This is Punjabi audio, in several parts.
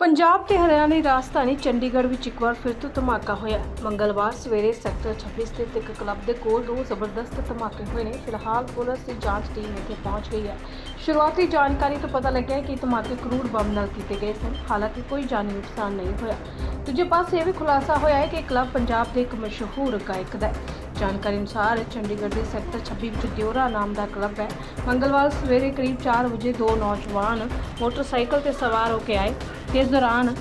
ਪੰਜਾਬ ਤੇ ਹਰਿਆਣਾ ਦੀ ਰਾਜਧਾਨੀ ਚੰਡੀਗੜ੍ਹ ਵਿੱਚ ਇੱਕ ਵਾਰ ਫਿਰ ਤੋਂ ਧਮਾਕਾ ਹੋਇਆ। ਮੰਗਲਵਾਰ ਸਵੇਰੇ ਸੈਕਟਰ 26 ਸਥਿਤ ਇੱਕ ਕਲੱਬ ਦੇ ਕੋਲ ਦੋ ਜ਼ਬਰਦਸਤ ਧਮਾਕੇ ਹੋਏ ਨੇ। ਫਿਲਹਾਲ ਪੁਲਿਸ ਦੀ ਜਾਂਚ ਟੀਮ ਇੱਥੇ ਪਹੁੰਚ ਗਈ ਹੈ। ਸ਼ੁਰੂਆਤੀ ਜਾਣਕਾਰੀ ਤੋਂ ਪਤਾ ਲੱਗਿਆ ਕਿ ਇਹ ਧਮਾਕੇ ਕਰੂੜ ਬੰਬ ਨਾਲ ਕੀਤੇ ਗਏ ਸਨ। ਹਾਲਾਂਕਿ ਕੋਈ ਜਾਨੀ ਨੁਕਸਾਨ ਨਹੀਂ ਹੋਇਆ। ਦੂਜੇ ਪਾਸੇ ਇਹ ਵੀ ਖੁਲਾਸਾ ਹੋਇਆ ਹੈ ਕਿ ਇਹ ਕਲੱਬ ਪੰਜਾਬ ਦੇ ਇੱਕ ਮਸ਼ਹੂਰ ਗਾਇਕ ਦਾ ਹੈ। ਜਾਣਕਾਰੀ ਅਨੁਸਾਰ ਚੰਡੀਗੜ੍ਹ ਦੇ ਸੈਕਟਰ 26 ਵਿੱਚ ਦਿਓਰਾ ਨਾਮ ਦਾ ਕਲੱਬ ਹੈ। ਮੰਗਲਵਾਰ ਸਵੇਰੇ ਕਰੀਬ 4 ਵਜੇ ਦੋ ਨੌਜਵਾਨ ਮੋਟਰਸਾਈਕਲ ਤੇ ਸਵਾਰ ਹੋ ਕੇ ਆਏ। ਇਸ ਦੌਰਾਨ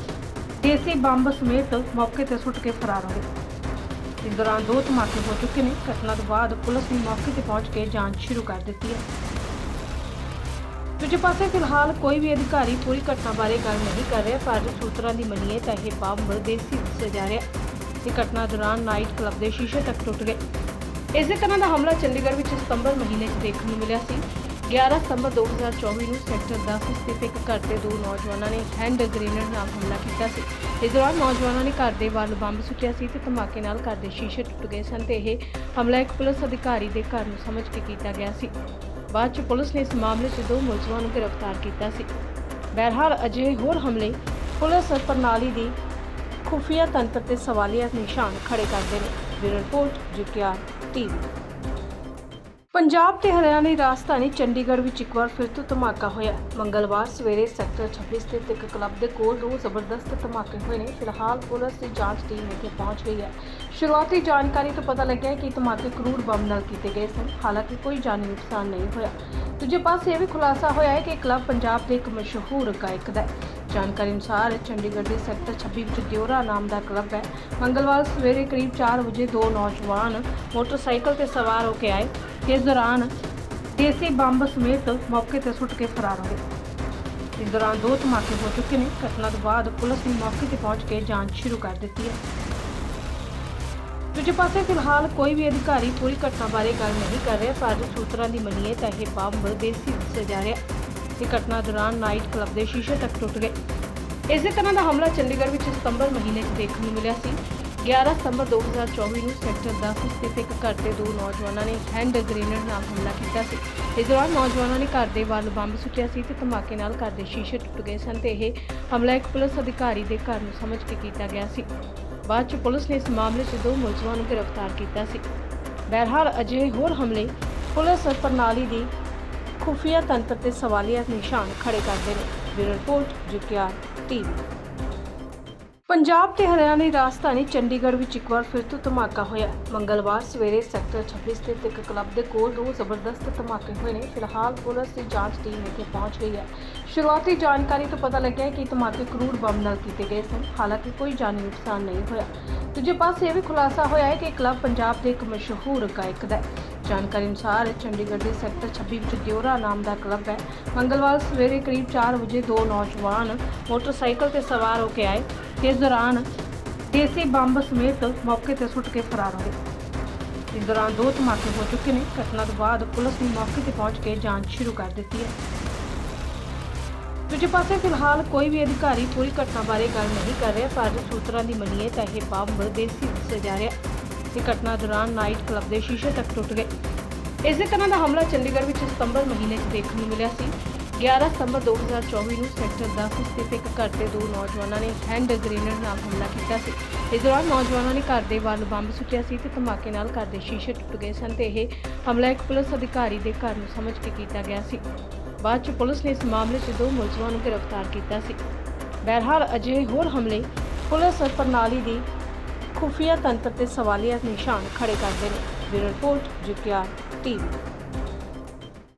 ਦੇਸੀ ਬੰਬ ਸਮੇਤ ਮੌਕੇ ਤੇ ਸੁੱਟ ਕੇ ਫਰਾਰ ਹੋ ਗਏ। ਇਸ ਦੌਰਾਨ ਦੋ ਧਮਾਕੇ ਹੋ ਚੁੱਕੇ ਨੇ। ਘਟਨਾ ਤੋਂ ਬਾਅਦ ਪੁਲਿਸ ਨੇ ਮੌਕੇ ਤੇ ਪਹੁੰਚ ਕੇ ਜਾਂਚ ਸ਼ੁਰੂ ਕਰ ਦਿੱਤੀ ਹੈ। ਦੂਜੇ ਪਾਸੇ ਫਿਲਹਾਲ ਕੋਈ ਵੀ ਅਧਿਕਾਰੀ ਪੂਰੀ ਘਟਨਾ ਬਾਰੇ ਗੱਲ ਨਹੀਂ ਕਰ ਰਿਹਾ, ਪਰ ਸੂਤਰਾਂ ਦੀ ਮੰਨੀਏ ਤਾਂ ਇਹ ਬੰਬ ਦੇਸੀ ਦੱਸਿਆ ਜਾ ਰਿਹਾ ਇਹ ਘਟਨਾ ਦੌਰਾਨ ਨਾਈਟ ਕਲੱਬ ਦੇ ਸ਼ੀਸ਼ੇ ਤੱਕ ਟੁੱਟ ਗਏ। ਇਸੇ ਤਰ੍ਹਾਂ ਦਾ ਹਮਲਾ ਚੰਡੀਗੜ੍ਹ ਵਿੱਚ ਸਤੰਬਰ ਮਹੀਨੇ 'ਚ ਦੇਖਣ ਨੂੰ ਮਿਲਿਆ ਸੀ। 11 ਸਤੰਬਰ 2024 ਨੂੰ ਸੈਕਟਰ 10 ਸਥਿਤ ਇੱਕ ਘਰ ਤੇ ਦੋ ਨੌਜਵਾਨਾਂ ਨੇ ਹੈਂਡ ਗ੍ਰੇਨੇਡ ਨਾਲ ਹਮਲਾ ਕੀਤਾ ਸੀ। ਇਸ ਦੌਰਾਨ ਨੌਜਵਾਨਾਂ ਨੇ ਘਰ ਦੇ ਵੱਲ ਬੰਬ ਸੁੱਟਿਆ ਸੀ ਤੇ ਧਮਾਕੇ ਨਾਲ ਘਰ ਦੇ ਸ਼ੀਸ਼ੇ ਟੁੱਟ ਗਏ ਸਨ ਤੇ ਇਹ ਹਮਲਾ ਇੱਕ ਪੁਲਿਸ ਅਧਿਕਾਰੀ ਦੇ ਘਰ ਨੂੰ ਸਮਝ ਕੇ ਕੀਤਾ ਗਿਆ ਸੀ। ਬਾਅਦ 'ਚ ਪੁਲਿਸ ਨੇ ਇਸ ਮਾਮਲੇ 'ਚ ਦੋ ਮੁਲਜ਼ਮਾਂ ਨੂੰ ਗ੍ਰਿਫਤਾਰ ਕੀਤਾ ਸੀ। ਬਹਰਹਾਲ ਅਜਿਹੇ ਹੋਰ ਹਮਲੇ ਪੁਲਿਸ ਪ੍ਰਣਾਲੀ ਦੀ ਖੁਫੀਆ ਤੰਤਰ ਤੇ ਸਵਾਲੀਆ ਨਿਸ਼ਾਨ ਖੜੇ ਕਰਦੇ ਨੇ। ਬਿਊਰੋ ਰਿਪੋਰਟ ਜੁਕਿਆਰ ਟੀਵੀ। ਪੰਜਾਬ ਤੇ ਹਰਿਆਣਾ ਦੀ ਰਾਜਧਾਨੀ ਚੰਡੀਗੜ੍ਹ ਵਿੱਚ ਇੱਕ ਵਾਰ ਫਿਰ ਤੋਂ ਧਮਾਕਾ ਹੋਇਆ। ਮੰਗਲਵਾਰ ਸਵੇਰੇ ਸੈਕਟਰ 26 ਸਥਿਤ ਇੱਕ ਕਲੱਬ ਦੇ ਕੋਲ ਦੋ ਜ਼ਬਰਦਸਤ ਧਮਾਕੇ ਹੋਏ ਨੇ। ਫਿਲਹਾਲ ਪੁਲਿਸ ਦੀ ਜਾਂਚ ਟੀਮ ਇੱਥੇ ਪਹੁੰਚ ਗਈ ਹੈ। ਸ਼ੁਰੂਆਤੀ ਜਾਣਕਾਰੀ ਤੋਂ ਪਤਾ ਲੱਗਿਆ ਕਿ ਧਮਾਕੇ ਕਰੂੜ ਬੰਬ ਨਾਲ ਕੀਤੇ ਗਏ ਸਨ। ਹਾਲਾਂਕਿ ਕੋਈ ਜਾਨੀ ਨੁਕਸਾਨ ਨਹੀਂ ਹੋਇਆ। ਦੂਜੇ ਪਾਸੇ ਇਹ ਵੀ ਖੁਲਾਸਾ ਹੋਇਆ ਹੈ ਕਿ ਕਲੱਬ ਪੰਜਾਬ ਦੇ ਇੱਕ ਮਸ਼ਹੂਰ ਗਾਇਕ ਦਾ ਜਾਣਕਾਰੀ ਅਨੁਸਾਰ ਚੰਡੀਗੜ੍ਹ ਦੇ ਸੈਕਟਰ 26 ਵਿੱਚ ਦਿਓਰਾ ਨਾਮ ਦਾ ਕਲੱਬ ਹੈ। ਮੰਗਲਵਾਰ ਸਵੇਰੇ ਕਰੀਬ 4 ਵਜੇ ਦੋ ਨੌਜਵਾਨ ਮੋਟਰਸਾਈਕਲ ਤੇ ਸਵਾਰ ਹੋ ਕੇ ਆਏ। ਇਸ ਦੌਰਾਨ ਦੇਸੀ ਬੰਬ ਸਮੇਤ ਮੌਕੇ ਤੇ ਸੁੱਟ ਕੇ ਫਰਾਰ ਹੋ ਗਏ। ਇਸ ਦੌਰਾਨ ਦੋ ਧਮਾਕੇ ਹੋ ਚੁੱਕੇ ਨੇ। ਘਟਨਾ ਤੋਂ ਬਾਅਦ ਪੁਲਿਸ ਨੇ ਮੌਕੇ ਤੇ ਪਹੁੰਚ ਕੇ ਜਾਂਚ ਸ਼ੁਰੂ ਕਰ ਦਿੱਤੀ ਹੈ। ਦੂਜੇ ਪਾਸੇ ਫਿਲਹਾਲ ਕੋਈ ਵੀ ਅਧਿਕਾਰੀ ਪੂਰੀ ਘਟਨਾ ਬਾਰੇ ਗੱਲ ਨਹੀਂ ਕਰ ਰਿਹਾ, ਪਰ ਸੂਤਰਾਂ ਦੀ ਮੰਨੀਏ ਤਾਂ ਇਹ ਬੰਬ ਦੇਸੀ ਦੱਸਿਆ ਜਾ ਰਿਹਾ ਹੈ ਘਟਨਾ ਦੌਰਾਨ ਨਾਈਟ ਕਲੱਬ ਦੇ ਸ਼ੀਸ਼ੇ ਤੱਕ ਟੁੱਟ ਗਏ। ਇਸੇ ਤਰ੍ਹਾਂ ਦਾ ਹਮਲਾ ਚੰਡੀਗੜ੍ਹ ਵਿੱਚ ਸਤੰਬਰ ਮਹੀਨੇ 'ਚ ਦੇਖਣ ਨੂੰ ਮਿਲਿਆ ਸੀ। 11 ਸਤੰਬਰ 2024 ਨੂੰ ਸੈਕਟਰ 10 ਸਥਿਤ ਇੱਕ ਘਰ ਤੇ ਦੋ ਨੌਜਵਾਨਾਂ ਨੇ ਹੈਂਡ ਗ੍ਰੇਨੇਡ ਨਾਲ ਹਮਲਾ ਕੀਤਾ ਸੀ। ਇਸ ਦੌਰਾਨ ਨੌਜਵਾਨਾਂ ਨੇ ਘਰ ਦੇ ਵੱਲ ਬੰਬ ਸੁੱਟਿਆ ਸੀ ਤੇ ਧਮਾਕੇ ਨਾਲ ਘਰ ਦੇ ਸ਼ੀਸ਼ੇ ਟੁੱਟ ਗਏ ਸਨ ਤੇ ਇਹ ਹਮਲਾ ਇੱਕ ਪੁਲਿਸ ਅਧਿਕਾਰੀ ਦੇ ਘਰ ਨੂੰ ਸਮਝ ਕੇ ਕੀਤਾ ਗਿਆ ਸੀ। ਬਾਅਦ 'ਚ ਪੁਲਿਸ ਨੇ ਇਸ ਮਾਮਲੇ 'ਚ ਦੋ ਮੁਲਜ਼ਮਾਂ ਨੂੰ ਗ੍ਰਿਫਤਾਰ ਕੀਤਾ ਸੀ। ਬਹਰਹਾਲ ਅਜਿਹੇ ਹੋਰ ਹਮਲੇ ਪੁਲਿਸ ਪ੍ਰਣਾਲੀ ਦੀ ਖੁਫੀਆ ਤੰਤਰ ਤੇ ਸਵਾਲੀਆ ਨਿਸ਼ਾਨ ਖੜੇ ਕਰਦੇ ਨੇ। ਬਿਊਰੋ ਰਿਪੋਰਟ ਜੁਕਿਆਰ ਟੀਵੀ। ਪੰਜਾਬ ਤੇ ਹਰਿਆਣਾ ਦੀ ਰਾਜਧਾਨੀ ਚੰਡੀਗੜ੍ਹ ਵਿੱਚ ਇੱਕ ਵਾਰ ਫਿਰ ਤੋਂ ਧਮਾਕਾ ਹੋਇਆ। ਮੰਗਲਵਾਰ ਸਵੇਰੇ ਸੈਕਟਰ 26 ਸਥਿਤ ਇੱਕ ਕਲੱਬ ਦੇ ਕੋਲ ਦੋ ਜ਼ਬਰਦਸਤ ਧਮਾਕੇ ਹੋਏ ਨੇ। ਫਿਲਹਾਲ ਪੁਲਿਸ ਦੀ ਜਾਂਚ ਟੀਮ ਇੱਥੇ ਪਹੁੰਚ ਗਈ ਹੈ। ਸ਼ੁਰੂਆਤੀ ਜਾਣਕਾਰੀ ਤੋਂ ਪਤਾ ਲੱਗਿਆ ਕਿ ਧਮਾਕੇ ਕਰੂੜ ਬੰਬ ਨਾਲ ਕੀਤੇ ਗਏ ਸਨ। ਹਾਲਾਂਕਿ ਕੋਈ ਜਾਨੀ ਨੁਕਸਾਨ ਨਹੀਂ ਹੋਇਆ। ਦੂਜੇ ਪਾਸੇ ਇਹ ਵੀ ਖੁਲਾਸਾ ਹੋਇਆ ਹੈ ਕਿ ਕਲੱਬ ਪੰਜਾਬ ਦੇ ਇੱਕ ਮਸ਼ਹੂਰ ਗਾਇਕ ਦਾ ਹੈ। ਜਾਣਕਾਰੀ ਅਨੁਸਾਰ ਚੰਡੀਗੜ੍ਹ ਦੇ ਸੈਕਟਰ 26 ਵਿੱਚ ਦਿਓਰਾ ਨਾਮ ਦਾ ਕਲੱਬ ਹੈ। ਮੰਗਲਵਾਰ ਸਵੇਰੇ ਕਰੀਬ 4 ਵਜੇ ਦੋ ਨੌਜਵਾਨ ਮੋਟਰਸਾਈਕਲ ਤੇ ਸਵਾਰ ਹੋ ਕੇ ਆਏ। ਤੇ ਇਸ ਦੌਰਾਨ ਦੇਸੀ ਬੰਬ ਸਮੇਤ ਮੌਕੇ ਤੇ ਸੁੱਟ ਕੇ ਫਰਾਰ ਹੋ ਗਏ। ਇਸ ਦੌਰਾਨ ਦੋ ਧਮਾਕੇ ਹੋ ਚੁੱਕੇ ਨੇ। ਘਟਨਾ ਤੋਂ ਬਾਅਦ ਪੁਲਿਸ ਨੇ ਮੌਕੇ ਤੇ ਪਹੁੰਚ ਕੇ ਜਾਂਚ ਸ਼ੁਰੂ ਕਰ ਦਿੱਤੀ ਹੈ। ਦੂਜੇ ਪਾਸੇ ਫਿਲਹਾਲ ਕੋਈ ਵੀ ਅਧਿਕਾਰੀ ਪੂਰੀ ਘਟਨਾ ਬਾਰੇ ਗੱਲ ਨਹੀਂ ਕਰ ਰਿਹਾ, ਪਰ ਸੂਤਰਾਂ ਦੀ ਮੰਨੀਏ ਤਾਂ ਇਹ ਬੰਬ ਦੇਸੀ ਦੱਸਿਆ ਜਾ ਰਿਹਾ ਹੈ ਘਟਨਾ ਦੌਰਾਨ ਨਾਈਟ ਕਲੱਬ ਦੇ ਸ਼ੀਸ਼ੇ ਤੱਕ ਟੁੱਟ ਗਏ। ਇਸੇ ਤਰ੍ਹਾਂ ਦਾ ਹਮਲਾ ਚੰਡੀਗੜ੍ਹ ਵਿੱਚ ਸਤੰਬਰ ਮਹੀਨੇ 'ਚ ਦੇਖਣ ਨੂੰ ਮਿਲਿਆ ਸੀ। 11 ਸਤੰਬਰ 2024 ਨੂੰ ਸੈਕਟਰ 10 ਸਥਿਤ ਇੱਕ ਘਰ ਤੇ ਦੋ ਨੌਜਵਾਨਾਂ ਨੇ ਹੈਂਡ ਗ੍ਰੇਨੇਡ ਨਾਲ ਹਮਲਾ ਕੀਤਾ ਸੀ। ਇਸ ਦੌਰਾਨ ਨੌਜਵਾਨਾਂ ਨੇ ਘਰ ਦੇ ਵੱਲ ਬੰਬ ਸੁੱਟਿਆ ਸੀ ਤੇ ਧਮਾਕੇ ਨਾਲ ਘਰ ਦੇ ਸ਼ੀਸ਼ੇ ਟੁੱਟ ਗਏ ਸਨ ਤੇ ਇਹ ਹਮਲਾ ਇੱਕ ਪੁਲਿਸ ਅਧਿਕਾਰੀ ਦੇ ਘਰ ਨੂੰ ਸਮਝ ਕੇ ਕੀਤਾ ਗਿਆ ਸੀ। ਬਾਅਦ 'ਚ ਪੁਲਿਸ ਨੇ ਇਸ ਮਾਮਲੇ 'ਚ ਦੋ ਮੁਲਜ਼ਮਾਂ ਨੂੰ ਗ੍ਰਿਫਤਾਰ ਕੀਤਾ ਸੀ। ਬਹਰਹਾਲ ਅਜਿਹੇ ਹੋਰ ਹਮਲੇ ਪੁਲਿਸ ਪ੍ਰਣਾਲੀ ਦੀ ਖੁਫੀਆ ਤੰਤਰ ਤੇ ਸਵਾਲੀਆ ਨਿਸ਼ਾਨ ਖੜੇ ਕਰਦੇ ਨੇ। ਬਿਊਰੋ ਰਿਪੋਰਟ ਜੁਕਿਆਰ ਟੀਵੀ।